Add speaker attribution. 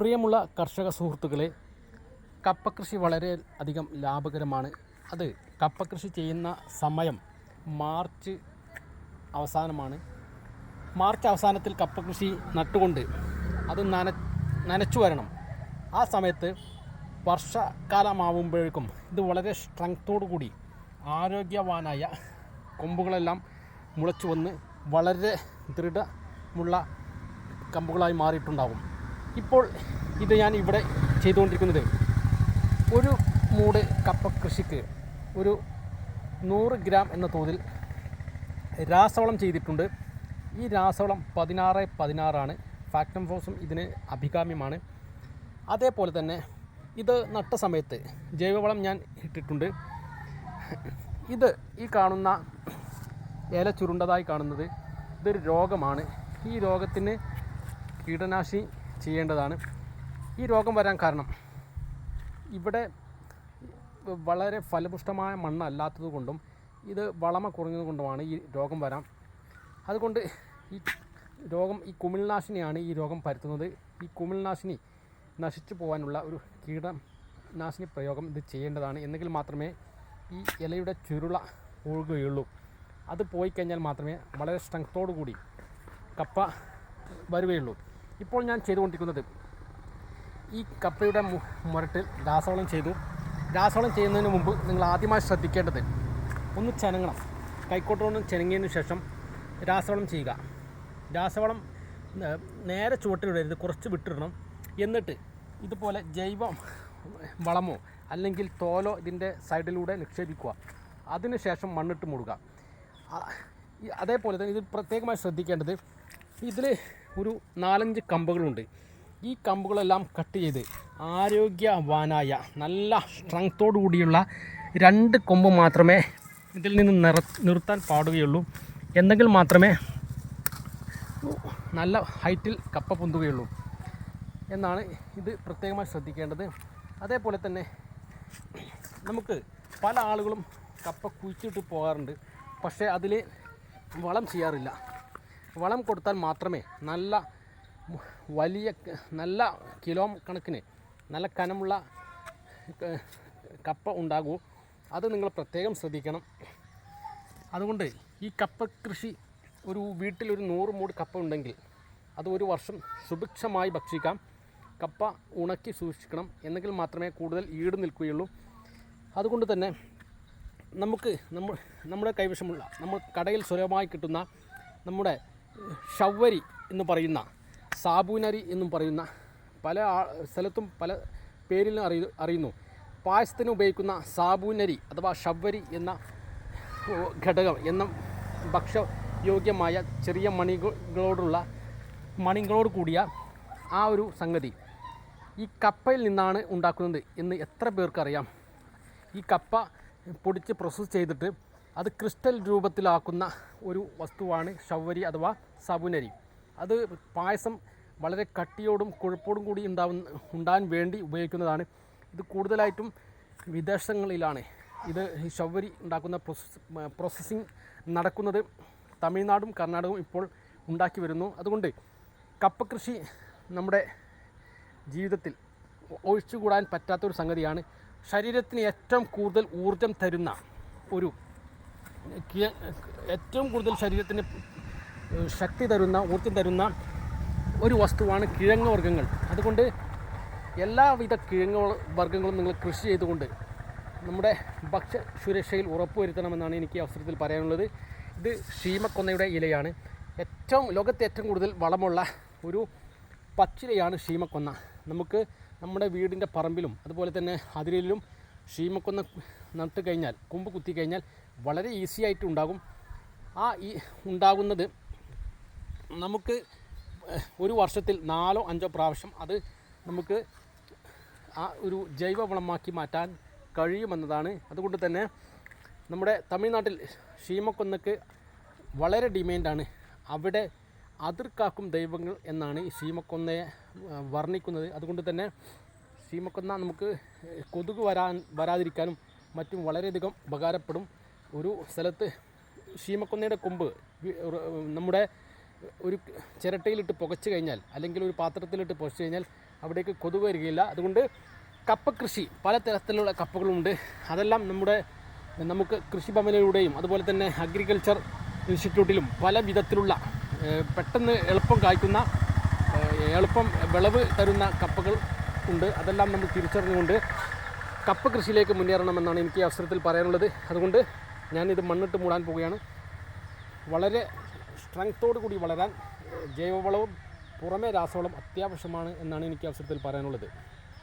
Speaker 1: പ്രിയമുള്ള കർഷക സുഹൃത്തുക്കളെ കപ്പകൃഷി വളരെ അധികം ലാഭകരമാണ്. അത് കപ്പകൃഷി ചെയ്യുന്ന സമയം മാർച്ച് അവസാനമാണ്. മാർച്ച് അവസാനത്തിൽ കപ്പകൃഷി നട്ടുകൊണ്ട് അത് നന നനച്ചു വരണം. ആ സമയത്ത് വർഷകാലമാവുമ്പോഴേക്കും ഇത് വളരെ കൂടി ആരോഗ്യവാനായ കൊമ്പുകളെല്ലാം മുളച്ചു വന്ന് വളരെ ദൃഢമുള്ള കമ്പുകളായി മാറിയിട്ടുണ്ടാകും. ഇപ്പോൾ ഇത് ഞാൻ ഇവിടെ ചെയ്തുകൊണ്ടിരിക്കുന്നത്. ഒരു മൂട് കപ്പ കൃഷിക്ക് ഒരു നൂറ് ഗ്രാം എന്ന തോതിൽ രാസവളം ചെയ്തിട്ടുണ്ട്. ഈ രാസവളം പതിനാറ് പതിനാറാണ്. ഫാക്ടം ഫോസും ഇതിന് അഭികാമ്യമാണ്. അതേപോലെ തന്നെ ഇത് നട്ട സമയത്ത് ജൈവവളം ഞാൻ ഇട്ടിട്ടുണ്ട്. ഇത് ഈ കാണുന്ന ഇല ചുരുണ്ടതായി കാണുന്നത് ഇതൊരു രോഗമാണ്. ഈ രോഗത്തിന് കീടനാശിനി ചെയ്യേണ്ടതാണ്. ഈ രോഗം വരാൻ കാരണം ഇവിടെ വളരെ ഫലപുഷ്ടമായ മണ്ണല്ലാത്തത് കൊണ്ടും ഇത് വളമ കുറഞ്ഞത് കൊണ്ടുമാണ് ഈ രോഗം വരാം. അതുകൊണ്ട് ഈ രോഗം ഈ കുമിൾനാശിനിയാണ് ഈ രോഗം പരത്തുന്നത്. ഈ കുമിൾനാശിനി നശിച്ചു പോകാനുള്ള ഒരു കീടനാശിനി പ്രയോഗം ഇത് ചെയ്യേണ്ടതാണ്. എന്നെങ്കിൽ മാത്രമേ ഈ ഇലയുടെ ചുരുള ഒഴുകുകയുള്ളൂ. അത് പോയി കഴിഞ്ഞാൽ മാത്രമേ വളരെ സ്ട്രെങ്ത്തോടു കൂടി കപ്പ വരുകയുള്ളൂ. ഇപ്പോൾ ഞാൻ ചെയ്തുകൊണ്ടിരിക്കുന്നത് ഈ കപ്പയുടെ മുരട്ടിൽ രാസവളം ചെയ്തു. രാസവളം ചെയ്യുന്നതിന് മുമ്പ് നിങ്ങൾ ആദ്യമായി ശ്രദ്ധിക്കേണ്ടത് ഒന്ന് ചെനങ്ങണം. കൈക്കോട്ടുകൊണ്ട് ചെനങ്ങിയതിന് ശേഷം രാസവളം ചെയ്യുക. രാസവളം നേരെ ചുവട്ടിലിടരുത്. കുറച്ച് വിട്ടിടണം. എന്നിട്ട് ഇതുപോലെ ജൈവ വളമോ അല്ലെങ്കിൽ തോലോ ഇതിന്റെ സൈഡിലൂടെ നിക്ഷേപിക്കുക. അതിനുശേഷം മണ്ണിട്ട് മൂടുക. അതേപോലെ തന്നെ ഇത് പ്രത്യേകമായി ശ്രദ്ധിക്കേണ്ടത് ഇതിൽ ഒരു നാലഞ്ച് കമ്പുകളുണ്ട്. ഈ കമ്പുകളെല്ലാം കട്ട് ചെയ്ത് ആരോഗ്യവാനായ നല്ല സ്ട്രെങ്ത്തോടു കൂടിയുള്ള രണ്ട് കൊമ്പ് മാത്രമേ ഇതിൽ നിന്ന് നിറ നിർത്താൻ പാടുകയുള്ളൂ. എന്നെങ്കിൽ മാത്രമേ നല്ല ഹൈറ്റിൽ കപ്പ പൊന്തുകയുള്ളൂ. എന്നാണ് ഇത് പ്രത്യേകമായി ശ്രദ്ധിക്കേണ്ടത്. അതേപോലെ തന്നെ നമുക്ക് പല ആളുകളും കപ്പ കുഴിച്ചിട്ട് പോകാറുണ്ട്. പക്ഷേ അതിൽ വളം ചെയ്യാറില്ല. വളം കൊടുത്താൽ മാത്രമേ നല്ല വലിയ നല്ല കിലോ കണക്കിന് നല്ല കനമുള്ള കപ്പ ഉണ്ടാകൂ. അത് നിങ്ങൾ പ്രത്യേകം ശ്രദ്ധിക്കണം. അതുകൊണ്ട് ഈ കപ്പ കൃഷി ഒരു വീട്ടിലൊരു നൂറ് മൂട് കപ്പ ഉണ്ടെങ്കിൽ അത് ഒരു വർഷം സുഭിക്ഷമായി ഭക്ഷിക്കാം. കപ്പ ഉണക്കി സൂക്ഷിക്കണം. എന്നെങ്കിൽ മാത്രമേ കൂടുതൽ ഈട് നിൽക്കുകയുള്ളൂ. അതുകൊണ്ട് തന്നെ നമുക്ക് നമ്മൾ നമ്മുടെ കൈവശമുള്ള നമ്മൾ കടയിൽ സുലഭമായി കിട്ടുന്ന നമ്മുടെ ഷവ്വരി എന്ന് പറയുന്ന സാബൂനരി എന്നും പറയുന്ന പല സ്ഥലത്തും പല പേരിലും അറിയ അറിയുന്നു. പായസത്തിന് ഉപയോഗിക്കുന്ന സാബൂനരി അഥവാ ഷവ്വരി എന്ന ഘടകം എന്ന ഭക്ഷ്യയോഗ്യമായ ചെറിയ മണികളോടുള്ള മണികളോട് കൂടിയ ആ ഒരു സംഗതി. ഈ കപ്പയിൽ നിന്നാണ് ഉണ്ടാക്കുന്നത് എന്ന് എത്ര പേർക്കറിയാം? ഈ കപ്പ പൊടിച്ച് പ്രോസസ്സ് ചെയ്തിട്ട് അത് ക്രിസ്റ്റൽ രൂപത്തിലാക്കുന്ന ഒരു വസ്തുവാണ് ഷവ്വരി അഥവാ സബുനരി അത് പായസം വളരെ കട്ടിയോടും കൊഴുപ്പോടും കൂടി ഉണ്ടാവുന്ന ഉണ്ടാകാൻ വേണ്ടി ഉപയോഗിക്കുന്നതാണ്. ഇത് കൂടുതലായിട്ടും വിദേശങ്ങളിലാണ് ഇത് ഷൗവരി ഉണ്ടാക്കുന്ന പ്രോസസ് പ്രോസസ്സിങ് നടക്കുന്നത് തമിഴ്നാടും കർണാടകവും ഇപ്പോൾ ഉണ്ടാക്കി വരുന്നു. അതുകൊണ്ട് കപ്പ കൃഷി നമ്മുടെ ജീവിതത്തിൽ ഒഴിച്ചുകൂടാൻ പറ്റാത്തൊരു സംഗതിയാണ്. ശരീരത്തിന് ഏറ്റവും കൂടുതൽ ഊർജം തരുന്ന ഒരു ഏറ്റവും കൂടുതൽ ശരീരത്തിന് ശക്തി തരുന്ന ഊർജം തരുന്ന ഒരു വസ്തുവാണ് കിഴങ്ങ് വർഗങ്ങൾ. അതുകൊണ്ട് എല്ലാവിധ കിഴങ്ങ് വർഗങ്ങളും നിങ്ങൾ കൃഷി ചെയ്തുകൊണ്ട് നമ്മുടെ ഭക്ഷ്യ സുരക്ഷയിൽ ഉറപ്പുവരുത്തണമെന്നാണ് എനിക്ക് അവസരത്തിൽ പറയാനുള്ളത്. ഇത് ഷീമക്കൊന്നയുടെ ഇലയാണ്. ഏറ്റവും ലോകത്തെ ഏറ്റവും കൂടുതൽ വളമുള്ള ഒരു പച്ചിലയാണ് ഷീമക്കൊന്ന നമുക്ക് നമ്മുടെ വീടിന്റെ പറമ്പിലും അതുപോലെ തന്നെ അതിരിലും ഷീമക്കൊന്ന നട്ട് കഴിഞ്ഞാൽ കൊമ്പ് കുത്തി കഴിഞ്ഞാൽ വളരെ ഈസി ആയിട്ട് ഉണ്ടാകും. ആ ഈ ഉണ്ടാകുന്നത് നമുക്ക് ഒരു വർഷത്തിൽ നാലോ അഞ്ചോ പ്രാവശ്യം അത് നമുക്ക് ആ ഒരു ജൈവ വളമാക്കി മാറ്റാൻ കഴിയുമെന്നതാണ്. അതുകൊണ്ട് തന്നെ നമ്മുടെ തമിഴ്നാട്ടിൽ ഷീമക്കൊന്നക്ക് വളരെ ഡിമാൻഡാണ്. അവിടെ അതിർക്കാക്കും ദൈവങ്ങൾ എന്നാണ് ഈ ഷീമക്കൊന്നയെ വർണിക്കുന്നത്. അതുകൊണ്ട് തന്നെ ശീമക്കൊന്ന നമുക്ക് കൊതുക് വരാൻ വരാതിരിക്കാനും മറ്റും വളരെയധികം ഉപകാരപ്പെടും. ഒരു സ്ഥലത്ത് ശീമക്കൊന്നയുടെ കൊമ്പ് നമ്മുടെ ഒരു ചിരട്ടയിലിട്ട് പുകച്ചു കഴിഞ്ഞാൽ അല്ലെങ്കിൽ ഒരു പാത്രത്തിലിട്ട് പുകച്ചു കഴിഞ്ഞാൽ അവിടേക്ക് കൊതുക് വരികയില്ല. അതുകൊണ്ട് കപ്പ കൃഷി പലതരത്തിലുള്ള കപ്പകളുണ്ട്. അതെല്ലാം നമ്മുടെ നമുക്ക് കൃഷിഭവനിലൂടെയും അതുപോലെ തന്നെ അഗ്രികൾച്ചർ ഇൻസ്റ്റിറ്റ്യൂട്ടിലും പല വിധത്തിലുള്ള പെട്ടെന്ന് എളുപ്പം കായ്ക്കുന്ന എളുപ്പം വിളവ് തരുന്ന കപ്പകൾ ഉണ്ട്. അതെല്ലാം നമ്മൾ തിരിച്ചറിഞ്ഞുകൊണ്ട് കപ്പ കൃഷിയിലേക്ക് മുന്നേറണമെന്നാണ് എനിക്ക് അവസരത്തിൽ പറയാനുള്ളത്. അതുകൊണ്ട് ഞാനിത് മണ്ണിട്ട് മൂടാൻ പോവുകയാണ്. വളരെ സ്ട്രെങ്ത്തോടു കൂടി വളരാൻ ജൈവവളവും പുറമേ രാസവളം അത്യാവശ്യമാണ് എന്നാണ് എനിക്ക് അവസരത്തിൽ പറയാനുള്ളത്.